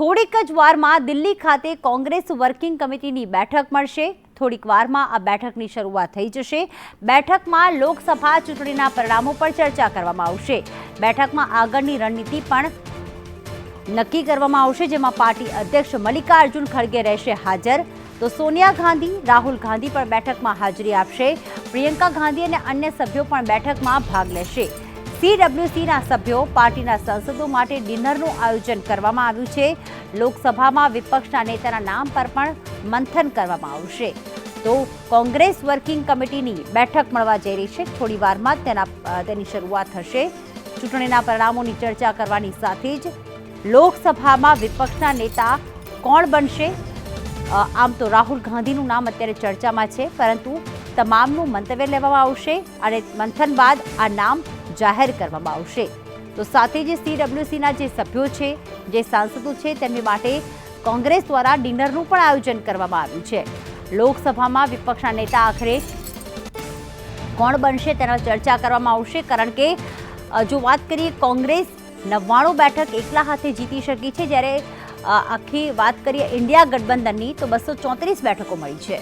થોડીક જ વારમાં દિલ્હી ખાતે કોંગ્રેસ વર્કિંગ કમિટીની બેઠક મળશે. થોડીક વારમાં આ બેઠકની શરૂઆત થઈ જશે. બેઠકમાં લોકસભા ચૂંટણીના પરિણામો પર ચર્ચા કરવામાં આવશે. બેઠકમાં આગળની રણનીતિ પણ નક્કી કરવામાં આવશે, જેમાં પાર્ટી અધ્યક્ષ મલ્લિકાર્જુન ખડગે રહેશે હાજર. તો સોનિયા ગાંધી, રાહુલ ગાંધી પણ બેઠકમાં હાજરી આપશે. પ્રિયંકા ગાંધી અને અન્ય સભ્યો પણ બેઠકમાં ભાગ લેશે. સીડબ્લ્યુસીના સભ્યો પાર્ટીના સાંસદો માટે ડિનરનું આયોજન કરવામાં આવ્યું છે. લોકસભામાં વિપક્ષના નેતાના નામ પર પણ મંથન કરવામાં આવશે. તો કોંગ્રેસ વર્કિંગ કમિટીની બેઠક મળવા જઈ રહી છે. થોડી વારમાં તેના તેની શરૂઆત થશે ચૂંટણીના પરિણામોની ચર્ચા કરવાની સાથે જ લોકસભામાં વિપક્ષના નેતા કોણ બનશે? આમ તો રાહુલ ગાંધીનું નામ અત્યારે ચર્ચામાં છે, પરંતુ તમામનું મંતવ્ય લેવામાં આવશે અને મંથન બાદ આ નામ જાહેર કરવામાં આવશે. તો સાથે જે સીડબ્લ્યુસીના જે સભ્યો છે, જે સાંસદો છે, તેમની માટે કોંગ્રેસ દ્વારા ડિનરનું પણ આયોજન કરવામાં આવ્યું છે. લોકસભામાં વિપક્ષના નેતા આખરે કોણ બનશે તેના ચર્ચા કરવામાં આવશે, કારણ કે જો વાત કરીએ કોંગ્રેસ નવ્વાણું બેઠક એકલા હાથે જીતી શકી છે, જ્યારે આખી વાત કરીએ ઇન્ડિયા ગઠબંધનની, તો બસો ચોત્રીસ બેઠકો મળી છે.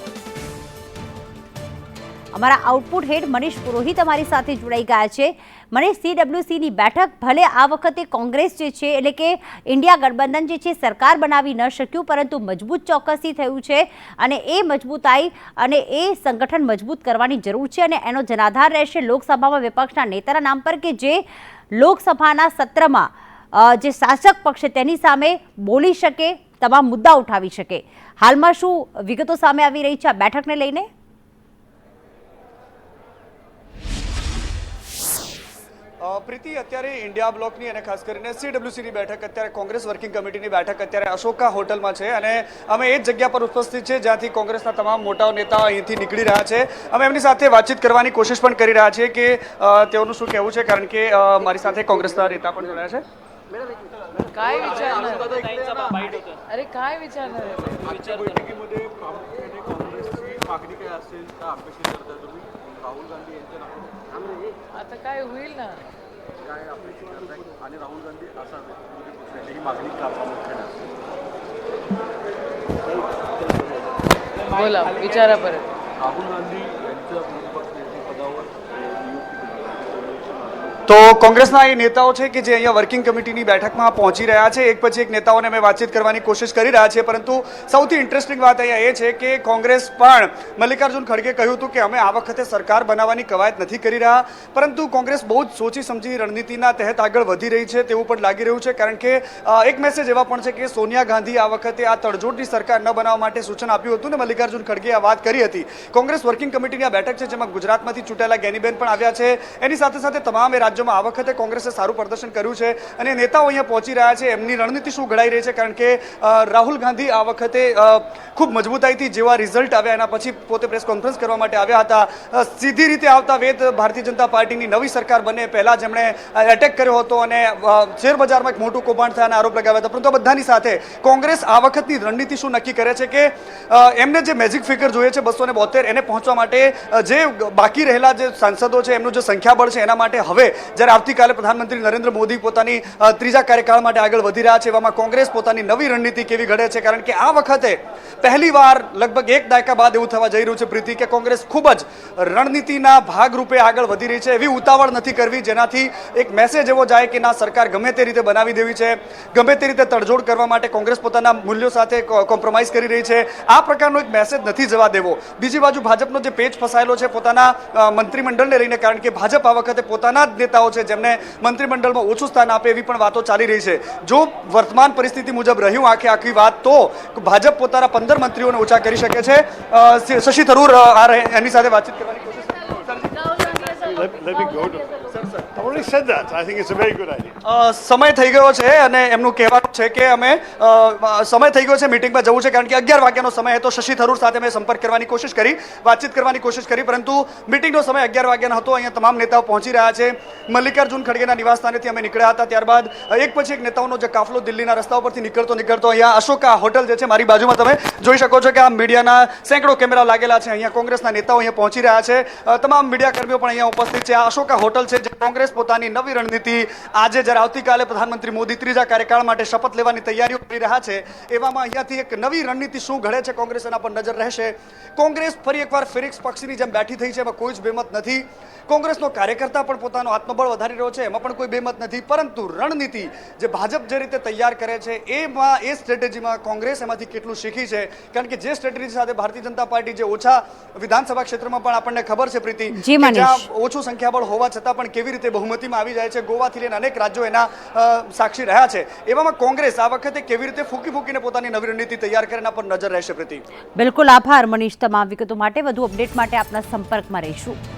અમારા આઉટપુટ હેડ મનીષ પુરોહિત અમારી સાથે જોડાઈ ગયા છે. મનીષ સીડબ્લ્યુસીની બેઠક ભલે આ વખતે કોંગ્રેસ જે છે, એટલે કે ઇન્ડિયા ગઠબંધન જે છે, સરકાર બનાવી ન શક્યું, પરંતુ મજબૂત ચોક્કસી થયું છે અને એ મજબૂતાઈ અને એ સંગઠન મજબૂત કરવાની જરૂર છે અને એનો જનાધાર રહેશે લોકસભામાં વિપક્ષના નેતાના નામ પર કે જે લોકસભાના સત્રમાં જે શાસક પક્ષ છે તેની સામે બોલી શકે, તમામ મુદ્દા ઉઠાવી શકે. હાલમાં શું વિગતો સામે આવી રહી છે આ બેઠકને લઈને? પ્રીતિ અત્યારે ઇન્ડિયા બ્લોકની અને ખાસ કરીને સીડબ્લ્યુસીની બેઠક અત્યારે કોંગ્રેસ વર્કિંગ કમિટીની બેઠક અત્યારે અશોકા હોટલમાં છે અને અમે એ જ જગ્યા પર ઉપસ્થિત છે જ્યાંથી કોંગ્રેસના તમામ મોટા નેતાઓ અહીંથી નીકળી રહ્યા છે અમે એમની સાથે વાતચીત કરવાની કોશિશ પણ કરી રહ્યા છીએ કે અ, તેઓનું શું કહેવું છે કારણ કે અ, મારી સાથે કોંગ્રેસના નેતા પણ જોડાયા છે काय विचारणार अरे काय विचारणार मागणी काय असेल का अपेक्षा करताय तुम्ही? राहुल गांधी यांच्या नावाने आता काय होईल ना? काय अपेक्षा करताय आणि राहुल गांधी मोदी पक्षाची ही मागणी का प्रामुख्याने बोला विचारा परत. राहुल गांधी यांच्या તો કોંગ્રેસના એ નેતાઓ છે કે જે અહીંયા વર્કિંગ કમિટીની બેઠકમાં પહોંચી રહ્યા છે. એક પછી એક નેતાઓને અમે વાતચીત કરવાની કોશિશ કરી રહ્યા છીએ, પરંતુ સૌથી ઇન્ટરેસ્ટિંગ વાત અહીંયા એ છે કે કોંગ્રેસ પણ મલ્લિકાર્જુન ખડગે કહ્યું હતું કે અમે આ વખતે સરકાર બનાવવાની કવાયત નથી કરી રહ્યા, પરંતુ કોંગ્રેસ બહુ જ સોચી સમજી રણનીતિના તહેત આગળ વધી રહી છે તેવું પણ લાગી રહ્યું છે. કારણ કે એક મેસેજ એવા પણ છે કે સોનિયા ગાંધી આ વખતે આ તડજોડની સરકાર ન બનાવવા માટે સૂચન આપ્યું હતું ને મલ્લિકાર્જુન ખડગે આ વાત કરી હતી. કોંગ્રેસ વર્કિંગ કમિટીની આ બેઠક છે જેમાં ગુજરાતમાંથી ચૂંટાયેલા ગેનીબેન પણ આવ્યા છે. એની સાથે સાથે તમામ એ રાજ્યોમાં આ વખતે કોંગ્રેસે સારું પ્રદર્શન કર્યું છે અને નેતાઓ અહીંયા પહોંચી રહ્યા છે. એમની રણનીતિ શું ઘડાઈ રહી છે? કારણ કે રાહુલ ગાંધી આ વખતે ખૂબ મજબૂતાઈથી જેવા રિઝલ્ટ આવ્યા, એના પછી પોતે પ્રેસ કોન્ફરન્સ કરવા માટે આવ્યા હતા. સીધી રીતે આવતા વેદ ભારતીય જનતા પાર્ટીની નવી સરકાર બને, પહેલાં જેમણે એટેક કર્યો હતો અને શેરબજારમાં એક મોટું કૌભાંડ થયાના આરોપ લગાવ્યા હતા. પરંતુ બધાની સાથે કોંગ્રેસ આ વખતની રણનીતિ શું નક્કી કરે છે કે એમને જે મેજિક ફિગર જોઈએ છે બસો એને પહોંચવા માટે જે બાકી રહેલા જે સાંસદો છે, એમનું જે સંખ્યાબળ છે, એના માટે હવે જ્યારે આવતીકાલે પ્રધાનમંત્રી નરેન્દ્ર મોદી પોતાની ત્રીજા કાર્યકાળ માટે આગળ વધી રહ્યા છે, એવામાં કોંગ્રેસ પોતાની નવી રણનીતિ કેવી ઘડે છે? કારણ કે આ વખતે પહેલી વાર લગભગ એક દાયકા બાદ એવું થવા જઈ રહ્યું છે પ્રીતિ કે કોંગ્રેસ ખૂબ જ રણનીતિના ભાગરૂપે આગળ વધી રહી છે. એવી ઉતાવળ નથી કરવી જેનાથી એક મેસેજ એવો જાય કે ના, સરકાર ગમે તે રીતે બનાવી દેવી છે, ગમે તે રીતે તડજોડ કરવા માટે કોંગ્રેસ પોતાના મૂલ્યો સાથે કોમ્પ્રોમાઇઝ કરી રહી છે. આ પ્રકારનો એક મેસેજ નથી જવા દેવો. બીજી બાજુ ભાજપનો જે પેચ ફસાયેલો છે પોતાના મંત્રીમંડળને લઈને, કારણ કે ભાજપ આ વખતે પોતાના જ નેતાઓ છે જેમને મંત્રીમંડળમાં ઓછું સ્થાન આપે એવી પણ વાતો ચાલી રહી છે. જો વર્તમાન પરિસ્થિતિ મુજબ રહ્યું આખે આખી વાત, તો ભાજપ પોતાના પંદર મંત્રીઓને ઓછા કરી શકે છે. શશી થરૂર આ એની સાથે વાતચીત કરવાની Let, let me go to. I already said that. I think it's a very good idea. સમય થઈ ગયો છે અને એમનું કહેવાનું છે કે અમે સમય થઈ ગયો છે મિટિંગમાં જવું છે કારણ કે અગિયાર વાગ્યાનો સમય હતો શશી થરૂર સાથે મેં સંપર્ક કરવાની કોશિશ કરી વાતચીત કરવાની કોશિશ કરી પરંતુ મિટિંગનો સમય અગિયાર વાગ્યાનો હતો અહીંયા તમામ નેતાઓ પહોંચી રહ્યા છે મલ્લિકાર્જુન ખડગેના નિવાસસ્થાનેથી અમે નીકળ્યા હતા ત્યારબાદ એક પછી એક નેતાઓનો જે કાફલો દિલ્હીના રસ્તાઓ પરથી નીકળતો નીકળતો અહીંયા અશોકા હોટલ જે છે મારી બાજુમાં તમે જોઈ શકો છો કે આ મીડિયાના સેંકડો કેમેરા લાગેલા છે અહીંયા કોંગ્રેસના નેતાઓ અહીંયા પહોંચી રહ્યા છે તમામ મીડિયા કર્મીઓ પણ અહીંયા ઉપસ્થિત ઉપસ્થિત છે. આ અશોકા હોટલ છે જે કોંગ્રેસ પોતાની નવી રણનીતિ આજે જ્યારે આવતીકાલે પ્રધાનમંત્રી મોદી ત્રીજા કાર્યકાળ માટે શપથ લેવાની તૈયારીઓ કરી રહ્યા છે એવામાં અહીંયાથી એક નવી રણનીતિ શું ઘડે છે કોંગ્રેસ એના પર નજર રહેશે. કોંગ્રેસ ફરી એકવાર ફિરિક્સ પક્ષીની જેમ બેઠી થઈ છે એમાં કોઈ જ બેમત નથી. કોંગ્રેસનો કાર્યકર્તા પણ પોતાનો આત્મબળ વધારી રહ્યો છે એમાં પણ કોઈ બેમત નથી. પરંતુ રણનીતિ જે ભાજપ જે રીતે તૈયાર કરે છે એમાં એ સ્ટ્રેટેજીમાં કોંગ્રેસ એમાંથી કેટલું શીખી છે? કારણ કે જે સ્ટ્રેટેજી સાથે ભારતીય જનતા પાર્ટી જે ઓછા વિધાનસભા ક્ષેત્રમાં પણ આપણને ખબર છે પ્રીતિ. જ્યાં ઓછું સંખ્યાબળ હોવા છતાં પણ કેવી રીતે બહુમતીમાં આવી જાય છે? ગોવાથી લઈને અનેક રાજ્યો એના સાક્ષી રહ્યા છે. એવામાં કોંગ્રેસ આ વખતે કેવી રીતે ફૂકી ફૂકીને પોતાની નવી રણનીતિ તૈયાર કરે એના પર નજર રહેશે પ્રતિ બિલકુલ આભાર, મનીષ તમામ વિગતો માટે. વધુ અપડેટ માટે આપના સંપર્કમાં રહીશું.